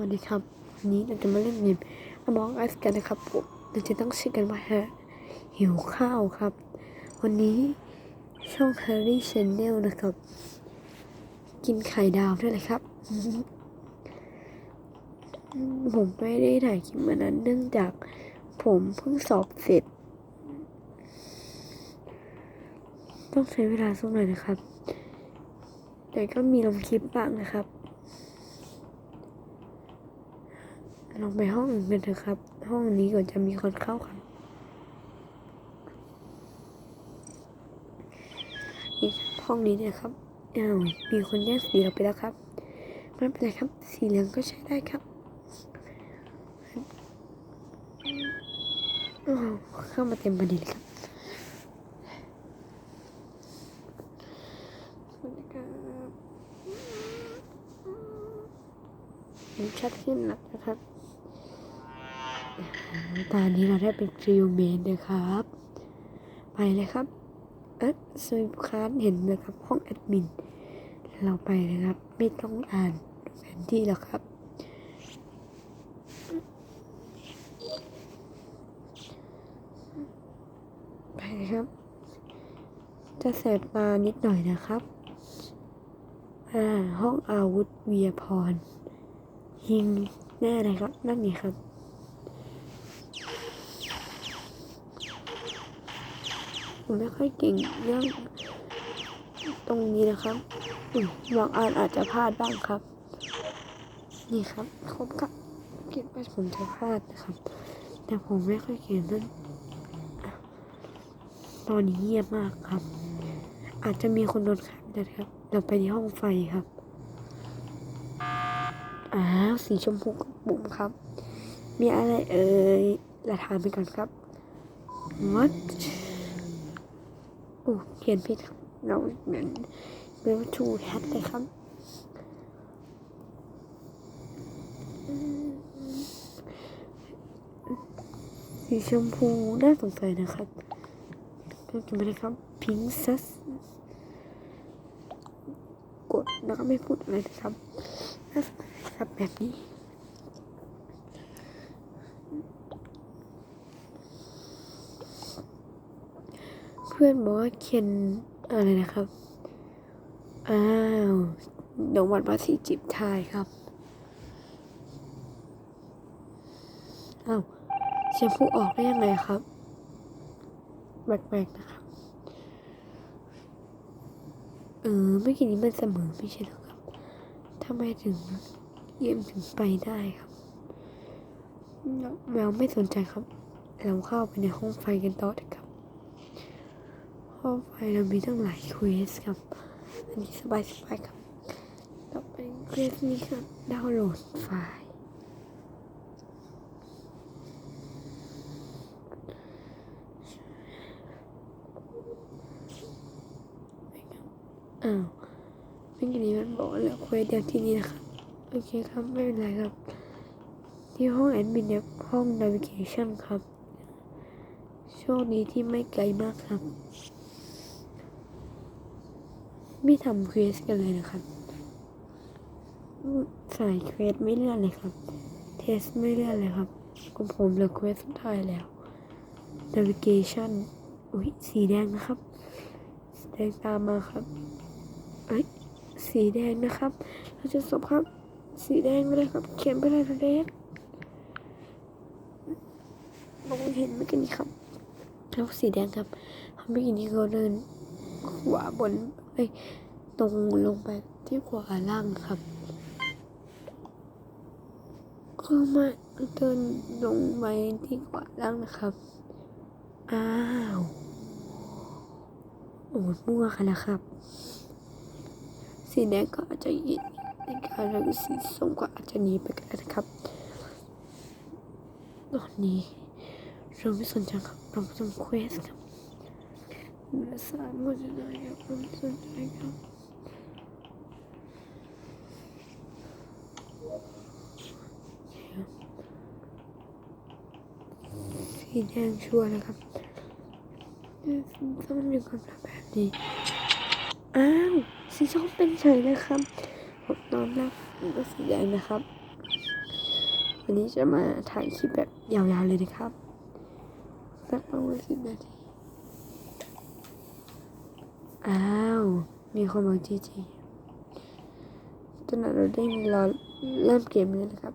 วัสดีครับวันนี้เราจะมาเล่นเกม Among Us กันนะครับผมเราจะต้องช็คกันว่าฮะหิวข้าวครับ วันนี้ช่อง Harry Channel นะครับ กินไข่ดาวด้วยเลยครับ ผมไม่ได้ถ่ายคลิปวันนั้น เนื่องจากผมเพิ่งสอบเสร็จ ต้องใช้เวลาสักหน่อยนะครับ แต่ก็มีลงคลิปบ้างนะครับ ลองไปห้องอื่นกันเถอะครับ ห้องนี้ก่อนจะมีคนเข้าครับนี่ห้องนี้เนี่ยครับอ้าวมีคนแย่งสีเราไปแล้วครับไม่เป็นไรครับ สีเหลืองก็ใช้ได้ครับเข้ามาเต็มพอดีเลยครับสวัสดีครับเห็นชัดขึ้นแล้วนะครับ ตอนนี้เราได้เป็นทริวเมนนะครับ ไปเลยครับเอ๊ะสวิปคาร์เห็นนะครับห้องแอดมิน เราไปเลยครับ ไม่ต้องอ่านแผนที่แล้วครับ ไปเลยครับ จะแสบตานิดหน่อยนะครับอ่าห้องอาวุธเวียพร ยิงแน่เลยครับ นั่นนี่ครับ ผมไม่ค่อยเก่งเรื่องตรงนี้นะครับบางอันอาจจะพลาดบ้างครับ นี่ครับครบครับคิดว่าผมจะพลาดนะครับ แต่ผมไม่ค่อยเก่งเรื่องตอนนี้เงียบมากครับ อาจจะมีคนโดนขับนะครับ เราไปที่ห้องไฟครับอ้าวสีชมพูกับบุ๋มครับ มีอะไรเอ่ยเราทานไปก่อนครับ what โอ้เขียนผิดครับเราเหมือนเบลทูแฮทเลยครับสีชมพูน่าสงสัยนะครับก็จะไม่ได้ครับพิงซัสกดแล้วก็ไม่พูดอะไรนะครับ ครับแบบนี้ เพื่อนบอกว่าเขียนอะไรนะครับ อ้าวดงวัดภาษีจิบทายครับ อ้าวเสียงผู้ออกได้ยังไงครับแปลกๆนะครับ เออเมื่อกี้นี้มันเสมอไม่ใช่หรอครับทำไมถึงเยี่ยมถึงไปได้ครับ แมวไม่สนใจครับ เราเข้าไปในห้องไฟกันต่อเถอะครับ ห้อไฟเรามีตั้งหลายเควสครับ อันนี้สบายสบายครับต่อไปเควสนี้ครับดาวน์โหลดไฟล์อ้าวเมื่อกี้นี้มันบอกว่าเหลือเควสเดียวที่นี่นะครับ โอเคครับไม่เป็นไรครับ ที่ห้องแอดมินเนี่ยห้อง navigation ครับ โชคดีที่ไม่ไกลมากครับ ไม่ทำเควสกันเลยนะครับสายเควสไม่เลื่อนเลยครับ เทสไม่เลื่อนเลยครับของผมเหลือเควสสุดท้ายแล้ว navigation อุ้ยสีแดงนะครับสีแดงตามมาครับเอ้ยสีแดงนะครับ เราจะสบครับ สีแดงไปเลยครับเขียนไปเลยเล็กมองเห็นเมื่อกี้นี้ครับแล้วสีแดงครับเมื่อกี้นี้เขาเดินขวาบน เอ้ยตรงลงไปที่ขวาล่างครับก็มาเดินลงไปที่ขวาล่างนะครับ อ้าว โอ้มั่วกันนะครับ สีแดงก็อาจจะยินในการเลือกสีส้มก็อาจจะหนีไปก็ได้นะครับ ตอนนี้เราไม่สนใจครับ เราทำเควสครับ เนื้อสารหมดเลยครับเราไม่สนใจครับสีแดงชัวร์นะครับถ้ามันมีความลับแบบนี้ อ้าว สีส้มเป็นเฉยเลยครับ ผมนอนรับก็สีแดงนะครับ วันนี้จะมาถ่ายคลิปแบบยาวๆเลยนะครับสักประมาณสิบนาที อ้าว มีคนบอกจีจีตอนนั้นเราได้มีรอเริ่มเกมเลยนะครับ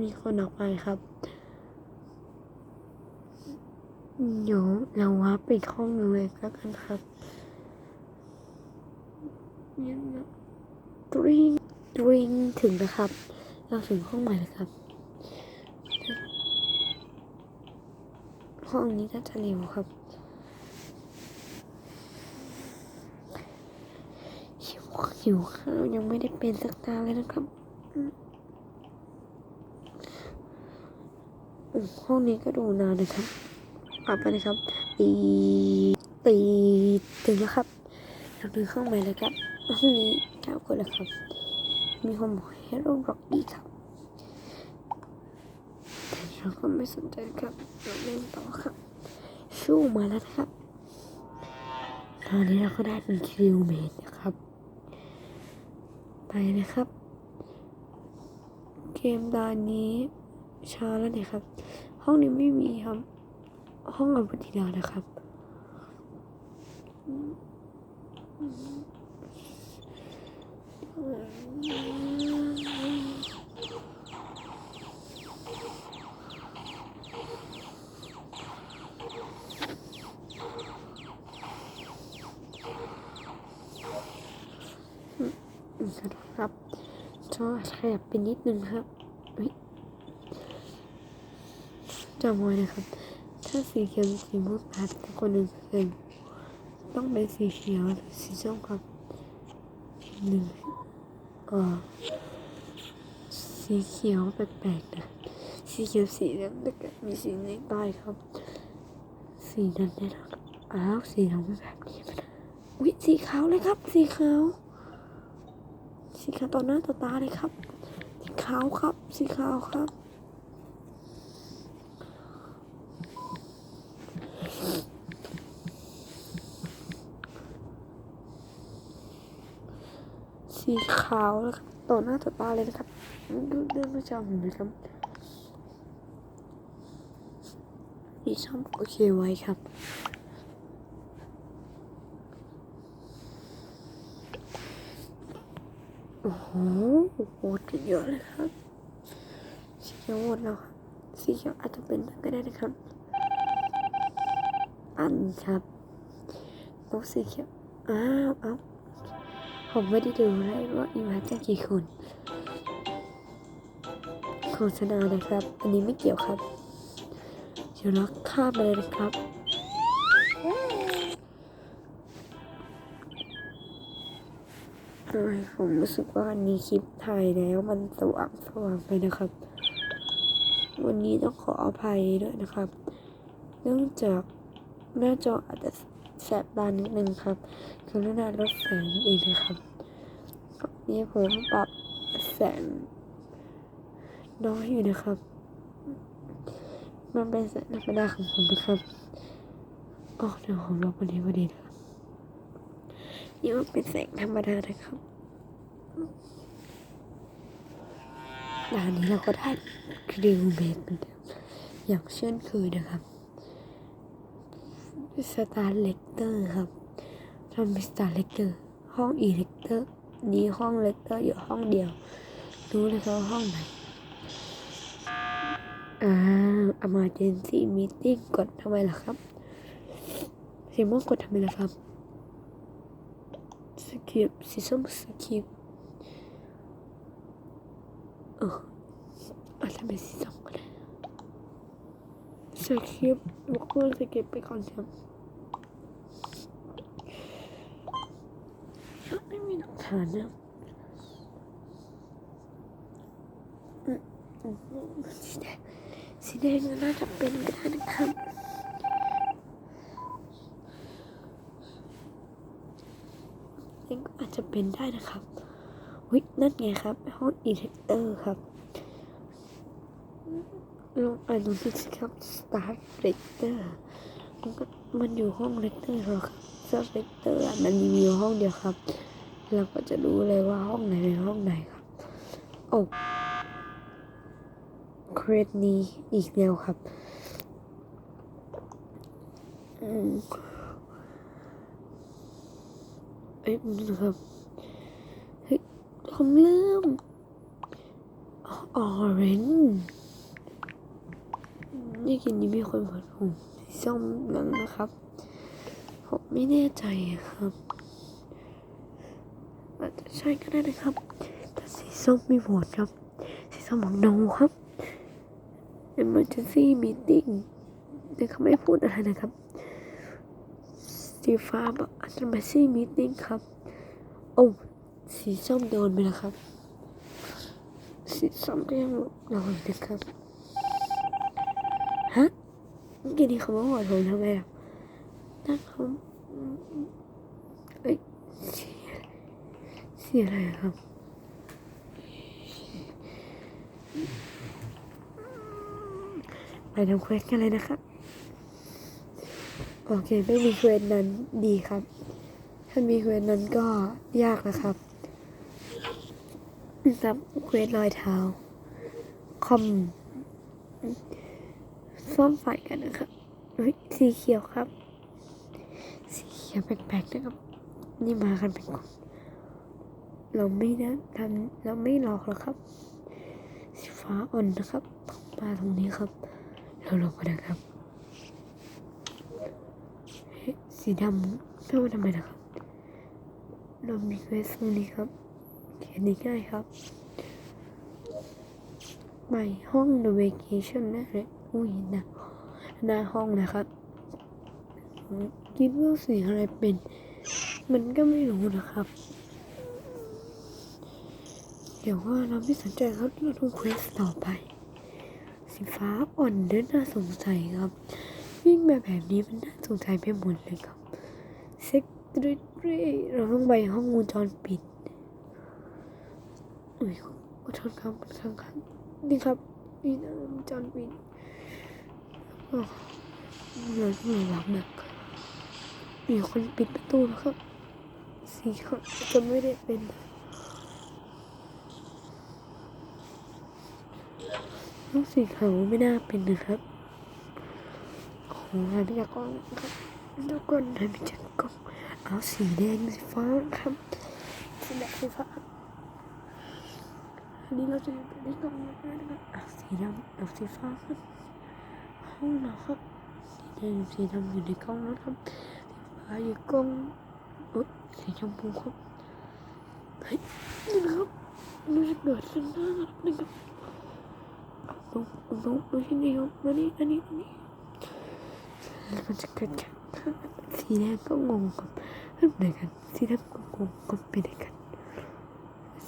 มีคนออกไปครับ เดี๋ยวเราวับไปอีกห้องนึงเลยแล้วกันครับยังนะตริงตริงถึงนะครับ เราถึงห้องใหม่แล้วครับ ห้องนี้น่าจะเร็วครับหิวหิวข้าวยังไม่ได้เป็นสักตาเลยนะครับห้องนี้ก็ดูนานนะครับเอาไปนะครับ ตีตีถึงแล้วครับเราเดินเข้าไปเลยครับห้องนี้เก้าคนแล้วครับ มีคนบอกให้เราร็อกดีครับ เราก็ไม่สนใจครับเราเล่นต่อครับชู้มาแล้วนะครับตอนนี้เราก็ได้เป็นคิวเมดนะครับ ไปนะครับ เกมดานนี้ช้าแล้วเนี่ยครับ ห้องนี้ไม่มีครับ ห้องอภิธิดานะครับอื ขยับไปนิดนึงครับอุ๊ยจำไว้นะครับ ถ้าสีเขียวสีม่วงอาจจะคนหนึ่งเองต้องเป็นสีเขียวหรือสีส้มครับหนึ่งเออสีเขียวแปลกๆนะสีเขียวสีเหลืองแต่ก็มีสีในใต้ครับ สีนั้นเนี่นะครับอ้าวสีเราไม่แบบนี้นะอุ๊ยสีขาวเลยครับ สีขาวสีขาวต่อหน้าต่อตาเลยครับ ขาวครับ สีขาวครับ สีขาวแล้วครับต่อหน้าต่อตาเลยนะครับดูเดินมาจำเห็นไหมครับสีส้มโอเคไว้ครับ โอ้โห โหดเยอะเลยครับสีเขียวหมดแล้วสีเขียวอาจจะเป็นก็ได้นะครับ อันครับนกสีเขียวอ้าวอ้าผมไม่ได้ดูเลยว่าอีมาจากกี่คนโฆษณานะครับ อันนี้ไม่เกี่ยวครับ เดี๋ยวเราข้ามไปเลยนะครับ เอ้ยผมรู้สึกว่าวันนี้คลิปถ่ายแล้วมันสว่างสว่างไปนะครับ วันนี้ต้องขออภัยด้วยนะครับ เนื่องจากหน้าจออาจจะแสบตานิดนึงครับคือหน้าลดแสงเองนะครับนี่ผมปรับแสงน้อยอยู่นะครับ มันเป็นแสงธรรมดาของผมนะครับอ๋อเดี๋ยวผมลบวันนี้พอดีนะ นี่มันเป็นแสงธรรมดานะครับด่านนี้เราก็ได้คริวเมดอนอย่างเช่นเคยนะครับสตาร์เลกเตอร์ครับทำเป็นสตาร์เลกเตอร์ห้องอีเลกเตอร์นี้ห้องเลกเตอร์อยู่ห้องเดียว รู้เลยครับว่าห้องไหนอ่าอมาเจนซี่มีติ้งกดทำไมล่ะครับสีม่วงกดทำไมล่ะครับ สกิปสีส้มสกิปเอออาจจะเป็นสีส้ จะเป็นได้นะครับวินั่นไงครับห้องอีเทคเตอร์ครับลองอ่านดูสิครับ Start Lector มันก็มันอยู่ห้องเลคเตอร์หรอครับ Start Lector อะมันมีอยู่ห้องเดียวครับ เราก็จะรู้เลยว่าห้องไหนเป็นห้องไหนครับ โอ้เครดนี้อีกแล้วครับ อืม เอ้ยนี่นะครับเฮ้ยผมลืมออเรนนี่กินนี้มีคนเปิดผมสีส้มนั้นนะครับ ผมไม่แน่ใจอะครับอาจจะใช่ก็ได้นะครับ แต่สีส้มมีโหวตครับ สีส้มบอก no ครับ emergency meeting แต่เขาไม่พูดอะไรนะครับ สีฟ้าบอก emergency meeting ครับ โอ้สีส้มโดนไปแล้วครับ สีส้มก็ยังโดนนะครับฮะเมื่อกี้นี้เขามาบอกผมทำไมอะนั่นเขาเอ้ยเสียเสีอะไรครับไปทำเควสกันเลยนะครับ โอเค ไม่มีเควสนั้นดีครับ ถ้ามีเควสนั้นก็ยากนะครับซับเควสรอยเท้า คอมซ่อมไฟกันนะครับสีเขียวครับ สีเขียวแปลกๆนะครับ นี่มากันเป็นกลุ่มเราไม่นะทำเราไม่หลอกหรอกครับ สีฟ้าอ่อนนะครับ มาตรงนี้ครับ เราลงมานะครับเฮ้ย สีดำเข้ามาทำไมนะครับเรามีเควสตรงนี้ครับ เขียนง่ายครับ ใหม่ห้อง navigation นะเลยอุ้ยนะหน้าห้องนะครับคิดว่าสีอะไรเป็น มันก็ไม่รู้นะครับ เดี๋ยวว่าเราไม่สนใจครับเราดูเควสต่อไป สีฟ้าอ่อนเดินน่าสงสัยครับ วิ่งแบบแบบนี้มันน่าสงสัยไปหมดเลยครับเซ็กตรีตรีเราต้องไปห้องวงจรปิดอุ้ยขอโทษครับข้างครับนี่ครับนี่นะวงจรปิดโอ้เราต้องระวังนะมีคนปิดประตูแล้วครับสีเขาจะไม่ได้เป็นลูกสีขาวไม่น่าเป็นนะครับ โอ้โหหายไปจากกล้องครับทุกคนหายไปจากกล้องเอาสีแดงสีฟ้าครับสีแดงสีฟ้าอันนี้เราจะอยู่ในกล้องแล้วนะครับเอาสีดำเอาสีฟ้าครับห้องเราครับสีแดงสีดำอยู่ในกล้องแล้วครับสีฟ้าอยู่กล้องเอ๊ะสีชมพูครับเฮ้ยนี่นะครับรู้สึกเดือดขึ้นหน้าครับนี่ครับเอาลงเอาลงดูที่นี่ครับมานี่อันนี้อันนี้ มันจะเกิดกันสีแดงก็งงกับเรื่องไหนกันสีดำก็งงกับไปไหนกัน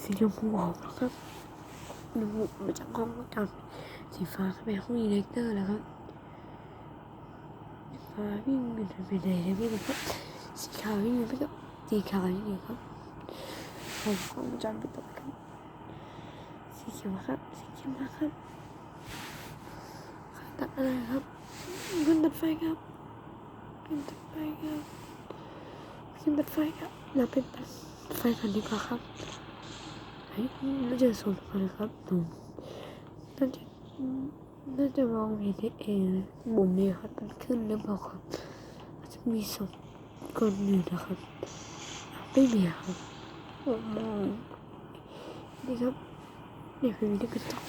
สีชมพูออกแล้วครับดูมาจากห้องก็จำสีฟ้าเข้าไปห้องอิเล็กเตอร์แล้วครับสีฟ้าวิ่งไปไหนแล้วไม่รู้ครับสีขาววิ่งไปกับสีขาวยังไงครับห้องห้องจำไปต่อครับสีเขียวครับสีเขียวครับตัดอะไรครับขึ้นตัดไฟครับ ขึ้นตัดไฟครับขึ้นตัดไฟครับเราเป็นไฟกันดีกว่าครับเฮ้ยเราเจอศพกันครับดูน่าจะน่าจะมองเห็นได้เองบุ่มนี้ครับมันขึ้นหรือเปล่าครับจะมีศพคนอยู่นะครับไม่มีครับผมมองนี่ครับนี่คือวิธีกระจก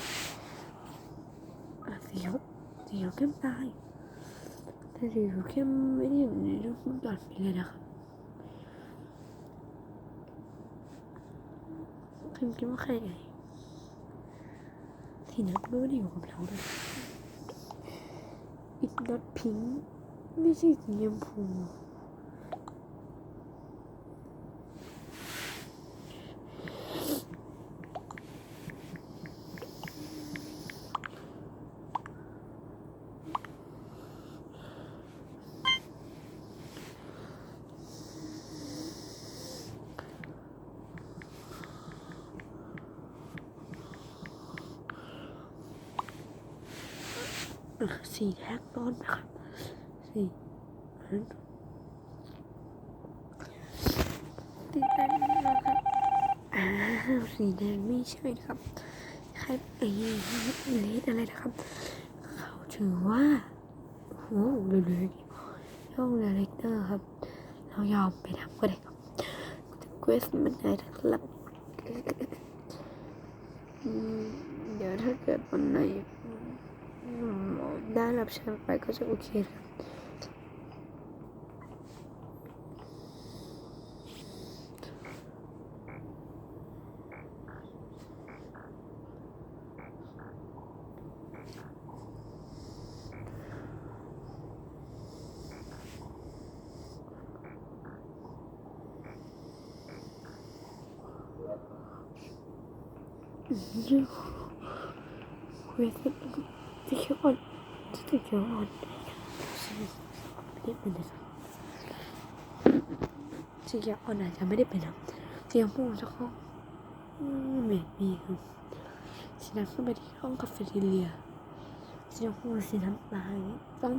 อะเสียวเสียวเข้มตา ยแต่สีเข้มไม่ได้อยู่ในรูปหลอดนี้เลยนะครับเข้มคิดว่าใครไงที่นัดก็ไม่ได้อยู่กับเราเลยอิดนัดพิงค์ไม่ใช่สีชมพูอะ สีแดงร้อนนะครับสีนั้นสีแดงนะครับอ้าวสีแดงไม่ใช่ครับใครไอ้เลดอะไรนะครับ เขาถือว่าโอ้โหเลยช่องดีเรคเตอร์ครับ เรายอมไปทำก็ได้ครับเควสมันได้ครับเดี๋ยวถ้าเกิดวันไหน ได้รับเชิญไปก็จะโอเคครับเคว สที่เขียวอ่อนที่เขียวอ่อนไม่ได้เป็นนะครับสีเขียวอ่อนอาจจะไม่ได้เป็นครับสีชมพูจะเข้าเมดมีครับสีน้ำขึ้นไปที่ห้องคาเฟ่เรียสีชมพูสีน้ำตาลต้อง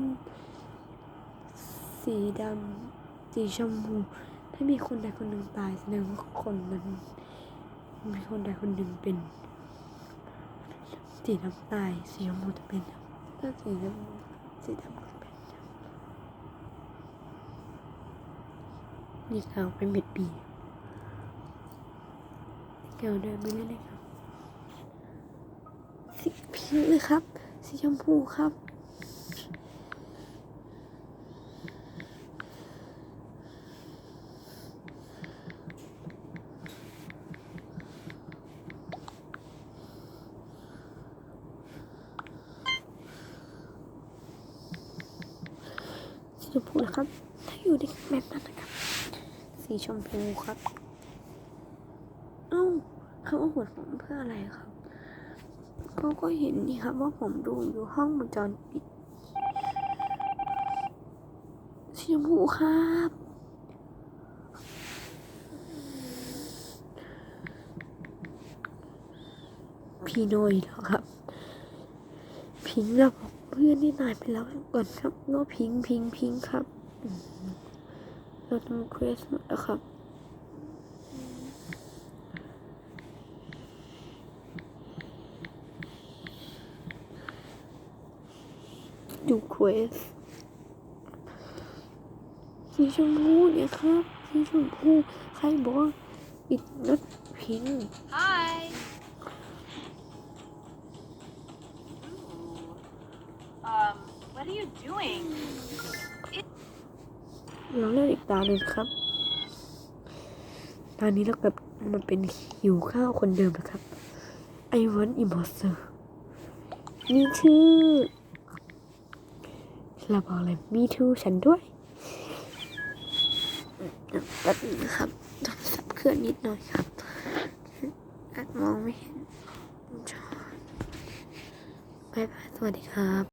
สีดำสีชมพูถ้ามีคนใดคนหนึ่งตายแสดงว่าคนนั้นมีคนใดคนหนึ่งเป็นสีน้ำตาลสีชมพูจะเป็น ถ้าสีน้ำสีดำก็จะเป็นนี่ขาวเป็นเม็ดปีเกี่ยวเดินไปเรื่อยๆครับสีพิงค์เลยครับ สีชมพูครับ สี ชมพูนะครับ ถ้าอยู่ในแบบนั้นนะครับ สีชมพูครับ เอ้าเขาเอาหัวผมเพื่ออะไรครับเขาก็เห็นนี่ครับว่าผมดูอยู่ห้องวงจรปิดสีชมพูครับพี่โนยเหรอครับ พิงค์เราบอก เพื่อนที่นายไปแล้วก่อนครับว่าพิงพิงพิงครับเราทำเควสหมดแล้วครับดูเควสสีชมพูเนี่ยครับสีชมพูใครบอกว่าอิดนัดพิงค์ Hi. Ooh. Um, what are you doing? เราเลือกอีกตาหนึ่งครับ ตอนนี้เรากลับมาเป็นหิวข้าวคนเดิมนะครับไอวันอิมพอสเตอร์มีชื่อเราบอกเลยมีทูฉันด้วยแป๊บนึงนะครับโทรศัพท์เคลื่อนนิดหน่อยครับอาจมองไม่เห็นบายบายสวัสดีครับ